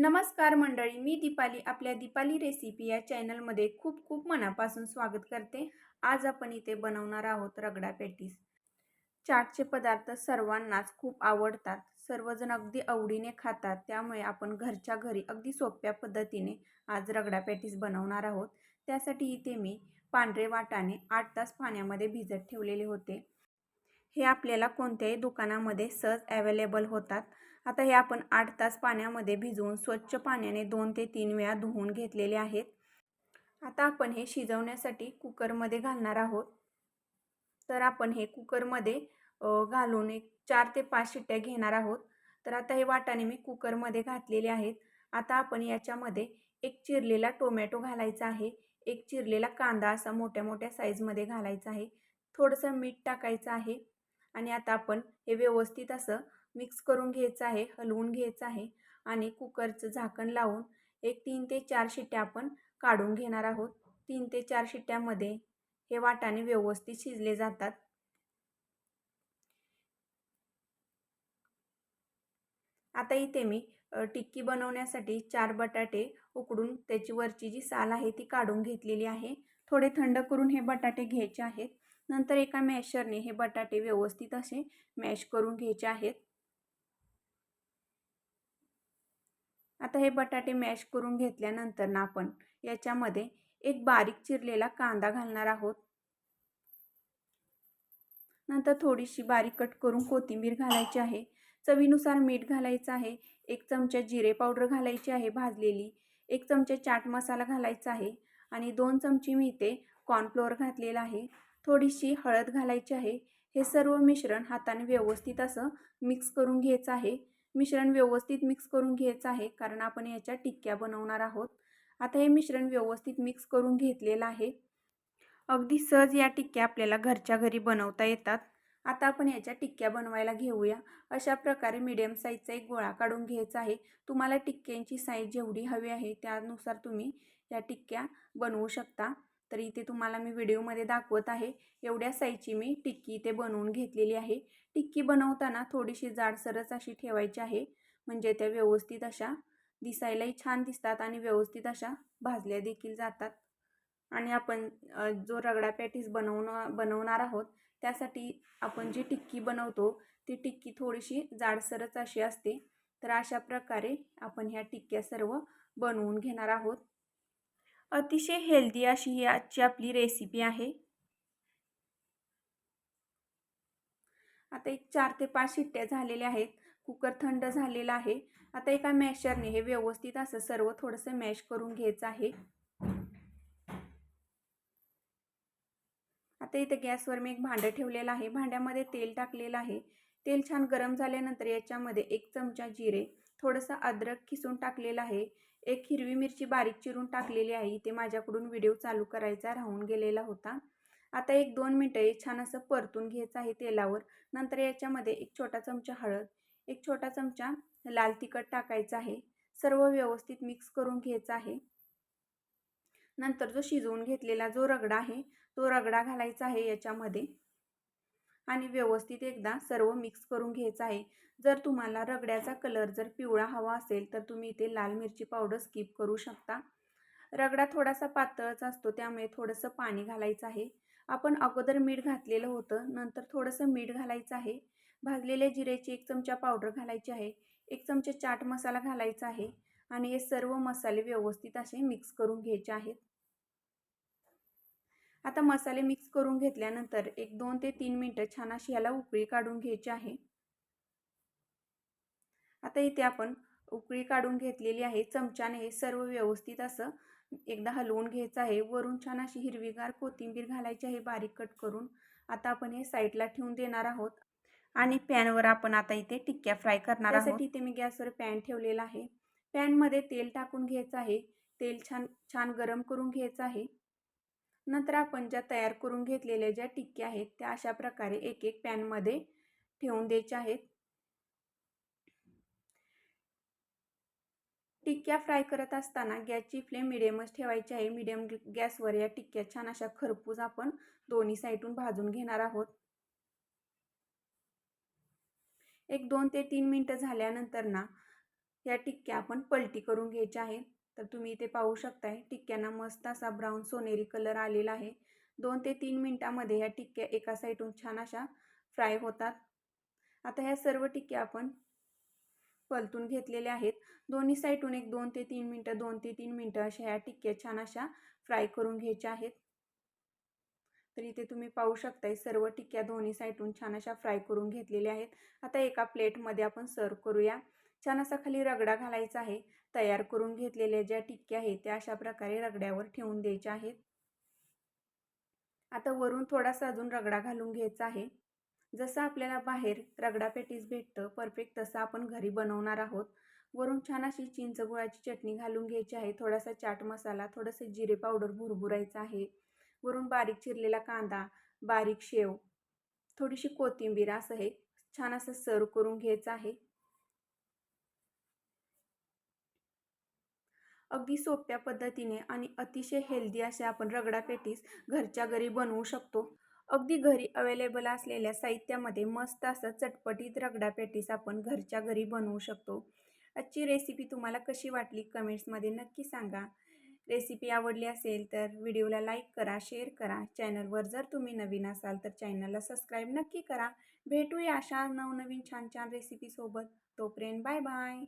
नमस्कार मंडळी मी दीपाली आपल्या दीपाली रेसिपी या चॅनलमध्ये खूप खूप मनापासून स्वागत करते. आज आपण इथे बनवणार आहोत रगडा पॅटीस. चाटचे पदार्थ सर्वांनाच खूप आवडतात. सर्वजण अगदी आवडीने खातात. त्यामुळे आपण घरच्या घरी अगदी सोप्या पद्धतीने आज रगडा पॅटीस बनवणार आहोत. त्यासाठी इथे मी पांढरे वाटाणे आठ तास पाण्यामध्ये भिजत ठेवलेले होते. हे आपल्याला कोणत्याही दुकानामध्ये सहज ॲवेलेबल होतात. आता हे आपण आठ तास पाण्यामध्ये भिजवून स्वच्छ पाण्याने दोन ते तीन वेळा धुवून घेतलेले आहेत. आता आपण हे शिजवण्यासाठी कुकरमध्ये घालणार आहोत. तर आपण हे कुकरमध्ये घालून एक चार ते पाच शिट्ट्या घेणार आहोत. तर आता हे वाटाणे मी कुकरमध्ये घातलेले आहेत. आता आपण याच्यामध्ये एक चिरलेला टोमॅटो घालायचा आहे. एक चिरलेला कांदा असा मोठ्या मोठ्या साईजमध्ये घालायचा आहे. थोडंसं मीठ टाकायचं आहे. आणि आता आपण हे व्यवस्थित असं मिक्स करून घ्यायचं आहे हलवून घ्यायचं आहे आणि कुकरचं झाकण लावून एक तीन ते चार शिट्ट्या आपण काढून घेणार आहोत. तीन ते चार शिट्ट्यामध्ये हे वाटाणे व्यवस्थित शिजले जातात. आता इथे मी टिक्की बनवण्यासाठी चार बटाटे उकडून त्याची वरची जी साल आहे ती काढून घेतलेली आहे. थोडे थंड करून हे बटाटे घ्यायचे आहेत. नंतर एका मॅशरने हे बटाटे व्यवस्थित असे मॅश करून घ्यायचे आहेत. आता हे बटाटे मॅश करून घेतल्यानंतर ना आपण याच्यामध्ये एक बारीक चिरलेला कांदा घालणार आहोत. नंतर थोडीशी बारीक कट करून कोथिंबीर घालायची आहे. चवीनुसार मीठ घालायचं आहे. एक चमचा जिरे पावडर घालायची आहे भाजलेली. एक चमचा चाट मसाला घालायचा आहे आणि दोन चमची मी इथे कॉर्नफ्लोअर घातलेला आहे. थोडीशी हळद घालायची आहे. हे सर्व मिश्रण हाताने व्यवस्थित असं मिक्स करून घ्यायचं आहे. मिश्रण व्यवस्थित मिक्स करून घ्यायचं आहे कारण आपण याच्या टिक्क्या बनवणार आहोत. आता हे मिश्रण व्यवस्थित मिक्स करून घेतलेलं आहे. अगदी सहज या टिक्क्या आपल्याला घरच्या घरी बनवता येतात. आता आपण याच्या टिक्क्या बनवायला घेऊया. अशा प्रकारे मीडियम साईजचा एक गोळा काढून घ्यायचा आहे. तुम्हाला टिक्क्यांची साईज जेवढी हवी आहे त्यानुसार तुम्ही या टिक्क्या बनवू शकता. तर इथे तुम्हाला मी व्हिडिओमध्ये दाखवत आहे. एवढ्या साईजची मी टिक्की इथे बनवून घेतलेली आहे. टिक्की बनवताना थोडीशी जाडसरच अशी ठेवायची आहे. म्हणजे त्या व्यवस्थित अशा दिसायलाही छान दिसतात आणि व्यवस्थित अशा भाजल्या देखील जातात. आणि आपण जो रगडा पॅटीस बनवणं बनवणार आहोत त्यासाठी आपण जी टिक्की बनवतो ती टिक्की थोडीशी जाडसरच अशी असते. तर अशा प्रकारे आपण ह्या टिक्क्या सर्व बनवून घेणार आहोत. अतिशय हेल्दी अशी ही आजची आपली रेसिपी आहे. आता एक चार ते पाच शिट्ट्या झालेल्या आहेत. कुकर थंड झालेला आहे. आता एका मॅशरने हे व्यवस्थित असं सर्व थोडंसं मॅश करून घ्यायचं आहे. आता इथे गॅसवर मी एक भांडं ठेवलेलं आहे. भांड्यामध्ये तेल टाकलेलं आहे. तेल छान गरम झाल्यानंतर याच्यामध्ये एक चमचा जिरे थोडंसं अद्रक खिसून टाकलेलं आहे. एक हिरवी मिरची बारीक चिरून टाकलेली आहे. इथे माझ्याकडून व्हिडिओ चालू करायचा राहून गेलेला होता. आता एक दोन मिनटं हे छान असं परतून घ्यायचं आहे तेलावर. नंतर याच्यामध्ये एक छोटा चमचा हळद एक छोटा चमचा लाल तिखट टाकायचा आहे. सर्व व्यवस्थित मिक्स करून घ्यायचं आहे. नंतर जो शिजवून घेतलेला जो रगडा आहे तो रगडा घालायचा आहे याच्यामध्ये. आणि व्यवस्थित एकदा सर्व मिक्स करून घ्यायचं आहे. जर तुम्हाला रगड्याचा कलर जर पिवळा हवा असेल तर तुम्ही इथे लाल मिरची पावडर स्किप करू शकता. रगडा थोडासा पातळच असतो त्यामुळे थोडंसं पाणी घालायचं आहे. आपण अगोदर मीठ घातलेलं होतं नंतर थोडंसं मीठ घालायचं आहे. भाजलेल्या जिऱ्याची एक चमचा पावडर घालायची आहे. एक चमचा चाट मसाला घालायचा आहे. आणि हे सर्व मसाले व्यवस्थित असे मिक्स करून घ्यायचे आहेत. आता मसाले मिक्स करून घेतल्यानंतर एक दोन ते तीन मिनटं छान अशी याला उकळी काढून घ्यायची आहे. आता इथे आपण उकळी काढून घेतलेली आहे. चमच्याने हे सर्व व्यवस्थित असं एकदा हलवून घ्यायचं आहे. वरून छान अशी हिरवीगार कोथिंबीर घालायची आहे बारीक कट करून. आता आपण हे साईडला ठेवून देणार आहोत. आणि पॅनवर आपण आता इथे टिक्क्या फ्राय करणार आहोत. इथे मी गॅसवर पॅन ठेवलेला आहे. पॅनमध्ये तेल टाकून घ्यायचं आहे. तेल छान छान गरम करून घ्यायचं आहे. नंतर आपण ज्या तयार करून घेतलेल्या ज्या टिक्क्या आहेत त्या अशा प्रकारे एक एक पॅनमध्ये ठेवून द्यायच्या आहेत. टिक्क्या फ्राय करत असताना गॅसची फ्लेम मिडियमच ठेवायची आहे. मिडियम गॅसवर या टिक्क्या छान अशा खरपूस आपण दोन्ही साईडून भाजून घेणार आहोत. एक दोन ते तीन मिनटं झाल्यानंतर ना या टिक्क्या आपण पलटी करून घ्यायच्या आहेत. तर तुम्ही इथे पाहू शकताय टिक्क्यांना मस्त असा ब्राऊन सोनेरी कलर आलेला आहे. दोन ते तीन मिनटामध्ये ह्या टिक्क्या एका साईडून छान अशा फ्राय होतात. आता ह्या सर्व टिक्क्या आपण पलतून घेतलेल्या आहेत. दोन्ही साईडून एक दोन ते तीन मिनटं दोन ते तीन मिनटं अशा ह्या टिक्क्या छान अशा फ्राय करून घ्यायच्या आहेत. तर इथे तुम्ही पाहू शकताय सर्व टिक्क्या दोन्ही साईडून छान अशा फ्राय करून घेतलेल्या आहेत. आता एका प्लेटमध्ये आपण सर्व करूया. छान असा खाली रगडा घालायचा आहे. तयार करून घेतलेल्या ज्या टिक्क्या आहेत त्या अशा प्रकारे रगड्यावर ठेवून द्यायच्या आहेत. आता वरून थोडासा अजून रगडा घालून घ्यायचा आहे. जसं आपल्याला बाहेर रगडा पेटीस भेटतं परफेक्ट तसं आपण घरी बनवणार आहोत. वरून छान अशी चिंच गुळाची चटणी घालून घ्यायची आहे. थोडासा चाट मसाला थोडंसं जिरे पावडर भुरभुरायचं आहे. वरून बारीक चिरलेला कांदा बारीक शेव थोडीशी कोथिंबीर असं हे छान असं सर्व करून घ्यायचं आहे. अगदी सोप्या पद्धतीने आणि अतिशय हेल्दी असे आपण रगडा पेटीस घरच्या घरी बनवू शकतो. अगदी घरी अवेलेबल असलेल्या साहित्यामध्ये मस्त असं चटपटीत रगडा पेटीस आपण घरच्या घरी बनवू शकतो. आजची रेसिपी तुम्हाला कशी वाटली कमेंट्समध्ये नक्की सांगा. रेसिपी आवडली असेल तर व्हिडिओला लाईक करा शेअर करा. चॅनलवर जर तुम्ही नवीन असाल तर चॅनलला सबस्क्राईब नक्की करा. भेटूया अशा नवनवीन छान छान रेसिपीसोबत तोपर्यंत बाय बाय